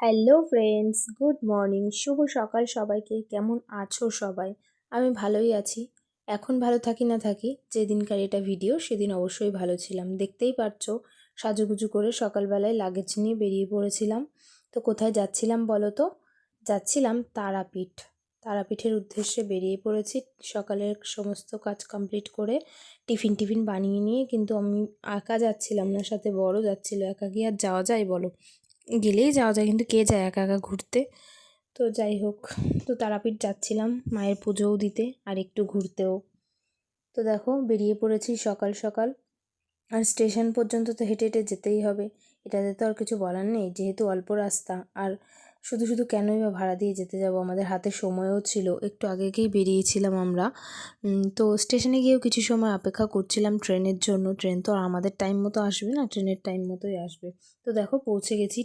Hello friends, good morning. শুভ সকাল সবাইকে। কেমন আছো সবাই? আমি ভালোই আছি। এখন ভালো থাকি না থাকি, যেদিনকার এটা ভিডিও সেদিন অবশ্যই ভালো ছিলাম। দেখতেই পারছ, সাজুগুজু করে সকালবেলায় লাগেজ নিয়ে বেরিয়ে পড়েছিলাম। তো কোথায় যাচ্ছিলাম বলো তো? যাচ্ছিলাম তারাপীঠ। তারাপীঠের উদ্দেশ্যে বেরিয়ে পড়েছি। সকালের সমস্ত কাজ কমপ্লিট করে টিফিন টিফিন বানিয়ে নিয়ে, কিন্তু আমি একা যাচ্ছিলাম না, সাথে বড় যাচ্ছিল একা গিয়ে আর যাওয়া যায় বলো? গেলেই যাওয়া যায়, কিন্তু কে যায় একা একা ঘুরতে? তো যাই হোক, তো তারাপীঠ যাচ্ছিলাম মায়ের পুজোও দিতে আর একটু ঘুরতেও। তো দেখো, বেরিয়ে পড়েছি সকাল সকাল আর স্টেশন পর্যন্ত তো হেঁটে হেঁটে যেতেই হবে। এটাতে তো আর কিছু বলার নেই, যেহেতু অল্প রাস্তা আর শুধু শুধু কেনই বা ভাড়া দিয়ে যেতে যাব? আমাদের হাতে সময়ও ছিল। একটু আগেকেই বেরিয়েছিলাম আমরা। তো স্টেশনে গিয়েও কিছু সময় অপেক্ষা করছিলাম ট্রেনের জন্য। ট্রেন তো আমাদের টাইম মতো আসবে না, ট্রেনের টাইম মতোই আসবে। তো দেখো, পৌঁছে গেছি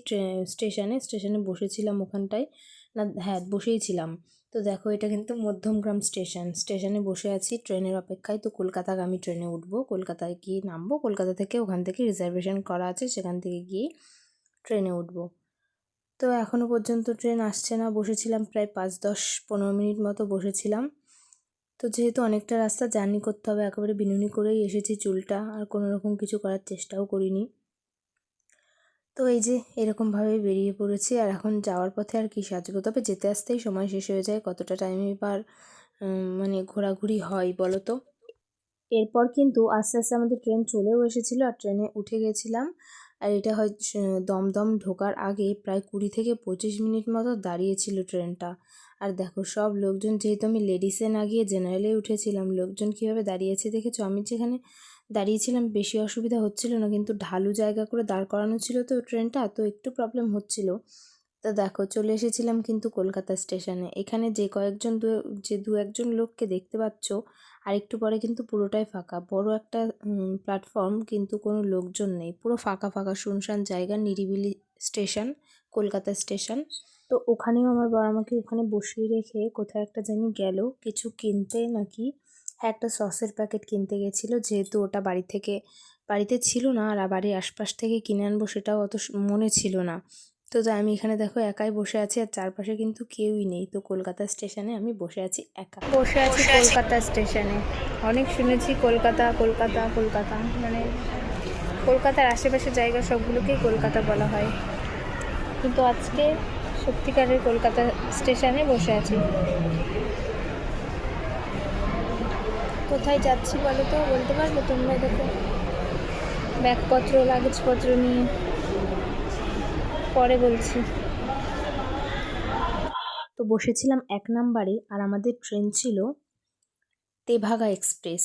স্টেশনে। স্টেশনে বসেছিলাম ওখানটায়। না হ্যাঁ বসেই ছিলাম তো দেখো, এটা কিন্তু মধ্যমগ্রাম স্টেশন। স্টেশনে বসে আছি। ট্রেনের অপেক্ষায় তো কলকাতাগামী ট্রেনে উঠবো। কলকাতায় গিয়ে নামবো? কলকাতা থেকে ওখান থেকে রিজার্ভেশন করা আছে। সেখান থেকে গিয়ে ট্রেনে উঠবো। তো এখনও পর্যন্ত ট্রেন আসছে না। বসেছিলাম প্রায় পাঁচ, দশ, পনেরো মিনিট মতো বসেছিলাম। তো যেহেতু অনেকটা রাস্তা জার্নি করতে হবে, একেবারে বিনুনি করেই এসেছি চুলটা, আর কোনো রকম কিছু করার চেষ্টাও করিনি। তো এই যে এরকমভাবে বেরিয়ে পড়েছি, আর এখন যাওয়ার পথে আর কি সাজবো? তবে যেতে আসতেই সময় শেষ হয়ে যায়, কতটা টাইমে এবার মানে ঘোরাঘুরি হয় বলো তো? এরপর কিন্তু আস্তে আস্তে আমাদের ট্রেন চলেও এসেছিল, আর ট্রেনে উঠে গেছিলাম। আর এটা হয় দমদম ঢোকার আগে প্রায় কুড়ি থেকে পঁচিশ মিনিট মতো দাঁড়িয়েছিল ট্রেনটা। আর দেখো, সব লোকজন, যেহেতু আমি লেডিসে না গিয়ে জেনারেলে উঠেছিলাম, লোকজন কীভাবে দাঁড়িয়েছে দেখেছ? আমি যেখানে দাঁড়িয়েছিলাম, বেশি অসুবিধা হচ্ছিল না, কিন্তু ঢালু জায়গা করে দাঁড় করানো ছিল তো ট্রেনটা, তো একটু প্রবলেম হচ্ছিল। তো দেখো, চলে এসেছিলাম কিন্তু কলকাতা স্টেশনে। এখানে যে কয়েকজন দু, যে দু একজন লোককে দেখতে পাচ্ছ আর একটু পরে কিন্তু পুরোটাই ফাঁকা। বড় একটা প্ল্যাটফর্ম কিন্তু কোনো লোকজন নেই। পুরো ফাঁকা ফাঁকা, শুনশান জায়গা, নিরিবিলি স্টেশন কলকাতা স্টেশন তো ওখানেও আমার বাবা আমাকে ওখানে বসিয়ে রেখে কোথায় একটা জানি গেল। কিছু কিনতে নাকি হ্যাঁ একটা সসের প্যাকেট কিনতে গেছিল। যেহেতু ওটা বাড়ি থেকে, বাড়িতে ছিল না, আর বাড়ির আশপাশ থেকে কিনে আনব সেটাও অত মনে ছিল না। তো তাই আমি এখানে দেখো একাই বসে আছি আর চারপাশে কিন্তু কেউই নেই। তো কলকাতা স্টেশনে আমি বসে আছি একা। বসে আছি কলকাতা স্টেশনে। অনেক শুনেছি কলকাতা কলকাতা কলকাতা। মানে কলকাতার আশেপাশে জায়গা সবগুলোকেই কলকাতা বলা হয়। কিন্তু আজকে সত্যিকারের কলকাতা স্টেশনে বসে আছি। কোথায় যাচ্ছি বলো তো? বলতে পারবে তোমরা? দেখো। ব্যাগপত্র লাগেজপত্র নিয়ে। পরে বলছি। তো বসেছিলাম এক নাম্বারে আর আমাদের ট্রেন ছিল তেভাগা এক্সপ্রেস।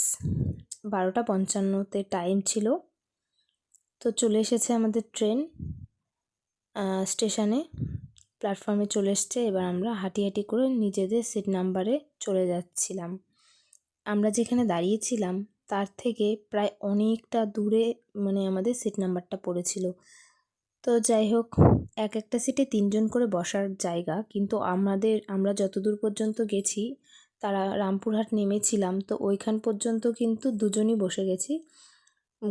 বারোটা পঞ্চান্নতে টাইম ছিল। তো চলে এসেছে আমাদের ট্রেন স্টেশনে। প্ল্যাটফর্মে চলে এসছে, এবার আমরা হাঁটি হাঁটি করে নিজেদের সিট নাম্বারে চলে যাচ্ছিলাম। আমরা যেখানে দাঁড়িয়েছিলাম, তার থেকে প্রায় অনেকটা দূরে মানে আমাদের সিট নাম্বারটা পড়েছিল। তো যাই হোক, এক একটা সিটে তিনজন করে বসার জায়গা। কিন্তু আমাদের, আমরা যতদূর পর্যন্ত গেছি, তারা রামপুরহাট নেমেছিলাম। তো ওইখান পর্যন্ত কিন্তু দুজনই বসে গেছি।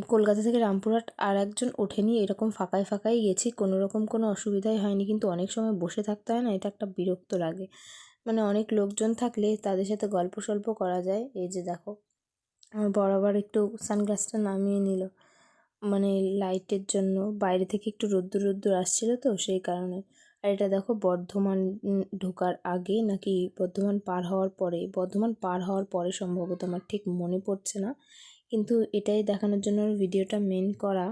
কলকাতা থেকে রামপুরহাট আর একজন ওঠেনি। এরকম ফাঁকায় ফাঁকাই গেছি। কোনো রকম কোনো অসুবিধাই হয়নি। কিন্তু অনেক সময় বসে থাকতে হয় না, এটা একটা বিরক্ত লাগে। মানে অনেক লোকজন থাকলে তাদের সাথে গল্প সল্প করা যায়। এই যে দেখো, আমার বরাবর একটু সানগ্লাসটা নামিয়ে নিল। মানে লাইটের জন্য বাইরে থেকে একটু রোদ্দুর রোদ্দুর আসছিল তো সেই কারণে। আর এটা দেখো বর্ধমান ঢোকার আগে নাকি বর্ধমান পার হওয়ার পরে, বর্ধমান পার হওয়ার পরে সম্ভবত আমার ঠিক মনে পড়ছে না। কিন্তু এটাই দেখানোর জন্য ভিডিওটা মেন করা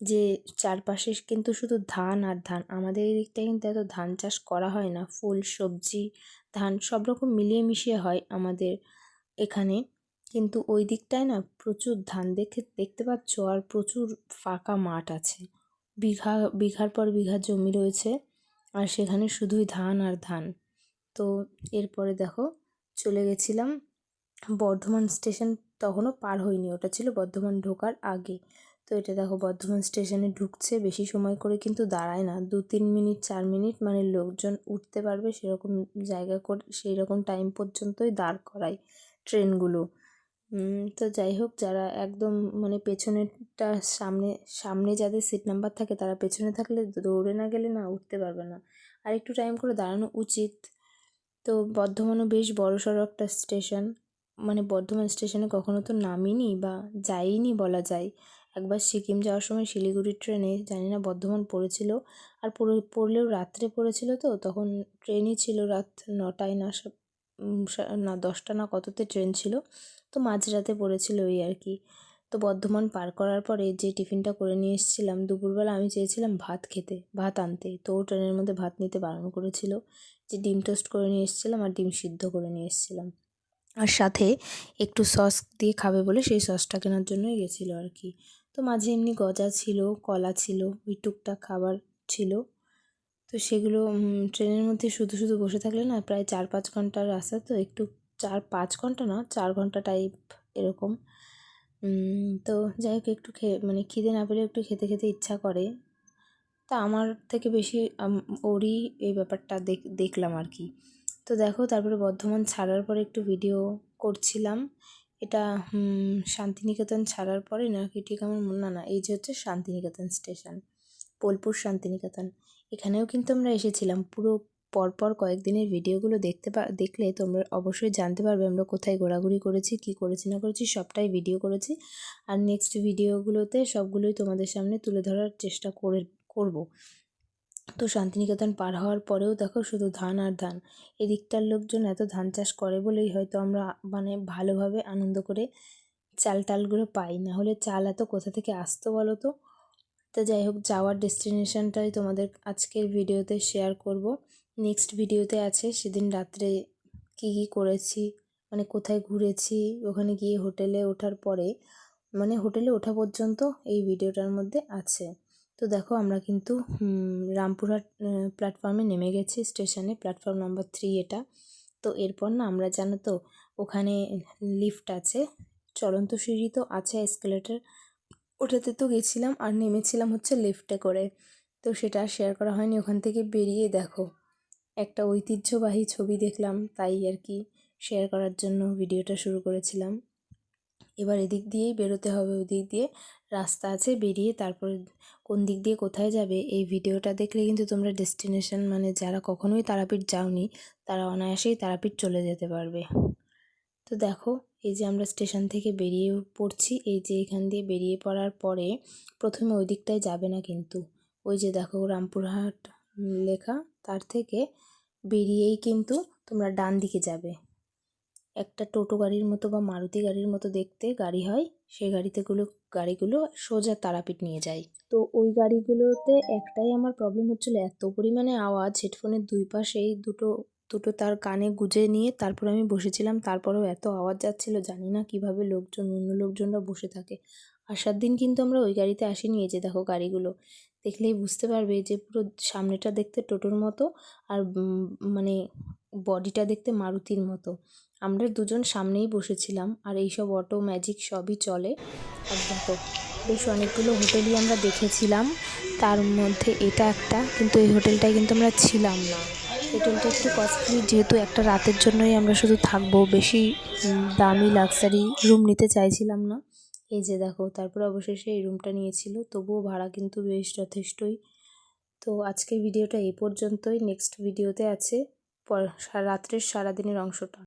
যে চারপাশে কিন্তু শুধু ধান আর ধান, আমাদের এই দিকটায় কিন্তু এত ধান চাষ করা হয় না। ফুল, সবজি, ধান সব রকম মিলিয়ে মিশিয়ে হয় আমাদের এখানে। কিন্তু ওই দিকটায় না প্রচুর ধান দেখে, দেখতে পাচ্ছ আর প্রচুর ফাঁকা মাঠ আছে। বিঘা, বিঘার পর বিঘা জমি রয়েছে আর সেখানে শুধুই ধান আর ধান। তো এরপরে দেখো, চলে গেছিলাম বর্ধমান স্টেশন, তখনও পার হয়নি। ওটা ছিল বর্ধমান ঢোকার আগে। তো এটা দেখো, বর্ধমান স্টেশনে ঢুকছে, বেশি সময় করে কিন্তু দাঁড়ায় না। দু, তিন মিনিট, চার মিনিট মানে লোকজন উঠতে পারবে সেরকম জায়গা করে সেই রকম টাইম পর্যন্তই দাঁড় করায় ট্রেনগুলো। তো যাই হোক, যারা একদম মানে পেছনেরটা সামনে সামনে যাদের সিট নাম্বার থাকে, তারা পেছনে থাকলে দৌড়ে না গেলে না উঠতে পারবে না। আর একটু টাইম করে দাঁড়ানো উচিত। তো বর্ধমানও বেশ বড় সড়ো একটা স্টেশন মানে বর্ধমান স্টেশনে কখনো তো নামিনি বা যাইনি বলা যায়। একবার সিকিম যাওয়ার সময় শিলিগুড়ির ট্রেনে, জানি না বর্ধমান পড়েছিল। আর পড়ে, পড়লেও রাত্রে পড়েছিল তো, তখন ট্রেনই ছিল রাত নটায় না না, দশটা না কততে ট্রেন ছিল, তো মাঝরাতে পড়েছিল ওই আর কি। তো বর্ধমান পার করার পরে যে টিফিনটা করে নিয়ে এসেছিলাম, দুপুরবেলা আমি চেয়েছিলাম ভাত খেতে, ভাত আনতে। তো ও ট্রেনের মধ্যে ভাত নিতে বারণ করেছিল যে ডিম টোস্ট করে নিয়ে এসেছিলাম আর ডিম সিদ্ধ করে নিয়ে এসেছিলাম। আর সাথে একটু সস দিয়ে খাবে বলে সেই সসটা কেনার জন্যই গেছিল আর কি। তো মাঝে এমনি গজা ছিল, কলা ছিল, ওই টুকটাক খাবার ছিল। তো সেগুলো ট্রেনের মধ্যে শুধু শুধু বসে থাকলে না প্রায় চার পাঁচ ঘণ্টার রাস্তা, তো একটু চার পাঁচ ঘণ্টা না, চার ঘণ্টা টাইপ এরকম। তো যাই হোক, একটু খেয়ে মানে খিদে না পেলে একটু খেতে খেতে ইচ্ছা করে। তা আমার থেকে বেশি ওরই এই ব্যাপারটা দেখ, দেখলাম আর কি। তো দেখো, তারপরে বর্ধমান ছাড়ার পরে একটু ভিডিও করছিলাম। এটা শান্তিনিকেতন ছাড়ার পরে নাকি ঠিক আমার মনে, না এই যে হচ্ছে শান্তিনিকেতন স্টেশন বোলপুর শান্তিনিকেতন। এখানেও কিন্তু আমরা এসেছিলাম। পুরো পরপর কয়েকদিনের ভিডিওগুলো দেখতে দেখলে তোমরা অবশ্যই জানতে পারবে আমরা কোথায় ঘোরাঘুরি করেছি, কি করেছি, না করেছি, সবটাই ভিডিও করেছি। আর নেক্সট ভিডিওগুলোতে সবগুলোই তোমাদের সামনে তুলে ধরার চেষ্টা করে, করব। তো শান্তিনিকেতন পার হওয়ার পরেও দেখো শুধু ধান আর ধান। এদিকটার লোকজন এত ধান চাষ করে বলেই হয়তো আমরা মানে ভালোভাবে আনন্দ করে চাল টালগুলো পাই। না হলে চাল এত কোথা থেকে আসতো বলো তো? তো যাই হোক, যাওয়ার ডেস্টিনেশনটাই তোমাদের আজকের ভিডিওতে শেয়ার করব। নেক্সট ভিডিওতে আছে সেদিন রাত্রে কী কী করেছি মানে কোথায় ঘুরেছি, ওখানে গিয়ে হোটেলে ওঠার পরে মানে হোটেলে ওঠা পর্যন্ত এই ভিডিওটার মধ্যে আছে। তো দেখো, আমরা কিন্তু রামপুরহাট প্ল্যাটফর্মে নেমে গেছি স্টেশনে প্ল্যাটফর্ম নাম্বার থ্রি এটা। তো এরপর না, আমরা জানো তো, ওখানে লিফট আছে, চলন্ত সিঁড়ি তো আছে এসকেলেটার ওটাতে তো গেছিলাম আর নেমেছিলাম হচ্ছে লিফটে করে। তো সেটা আর শেয়ার করা হয়নি, ওখান থেকে বেরিয়ে দেখো। একটা ঐতিহ্যবাহী ছবি দেখলাম, তাই আর কি শেয়ার করার জন্য ভিডিওটা শুরু করেছিলাম। এবার এদিক দিয়েই বেরোতে হবে, ওদিক দিয়ে রাস্তা আছে, বেরিয়ে তারপরে কোন দিক দিয়ে কোথায় যাবে, এই ভিডিওটা দেখলে কিন্তু তোমরা ডেস্টিনেশন মানে যারা কখনোই তারাপীঠ যাওনি, তারা অনায়াসেই তারাপীঠ চলে যেতে পারবে। তো দেখো এই যে আমরা স্টেশন থেকে বেরিয়ে পড়ছি, এই যে এখান দিয়ে বেরিয়ে পড়ার পরে প্রথমে ওই দিকটায় যাবে না কিন্তু। ওই যে দেখো রামপুরহাট লেখা, তার থেকে বেরিয়েই কিন্তু তোমরা ডান দিকে যাবে। একটা টোটো গাড়ির মতো বা মারুতি গাড়ির মতো দেখতে গাড়ি হয় সেই গাড়িতেগুলো গাড়িগুলো সোজা তারাপীঠ নিয়ে যায়। তো ওই গাড়িগুলোতে একটাই আমার প্রবলেম হচ্ছিল, এত পরিমাণে আওয়াজ হেডফোনের দুই পাশেই দুটো দুটো তার কানে গুজে নিয়ে তারপর আমি বসেছিলাম। তারপরেও এত আওয়াজ যাচ্ছিল, জানি না কীভাবে লোকজন, অন্য লোকজনরা বসে থাকে। আসার দিন কিন্তু আমরা ওই গাড়িতে আসিনি, এই যে দেখো গাড়িগুলো। দেখলেই বুঝতে পারবে যে পুরো সামনেটা দেখতে টোটোর মতো আর মানে বডিটা দেখতে মারুতির মতো। আমরা দুজন সামনেই বসেছিলাম আর এইসব অটো, ম্যাজিক সবই চলে। আর দেখো, বেশ অনেকগুলো হোটেলই আমরা দেখেছিলাম। তার মধ্যে এটা একটা, কিন্তু এই হোটেলটায় কিন্তু আমরা ছিলাম না। হোটেলটা একটু কস্টলি যেহেতু একটা রাতের জন্যই আমরা শুধু থাকব, বেশি দামি লাক্সারি রুম নিতে চাইছিলাম না। এই যে দেখো, তারপর অবশেষে এই রুমটা নিয়েছিল, তবুও ভাড়া কিন্তু বেশ যথেষ্টই। তো আজকের ভিডিওটা এই পর্যন্তই নেক্সট ভিডিওতে আছে রাত্রের সারাদিনের অংশটা।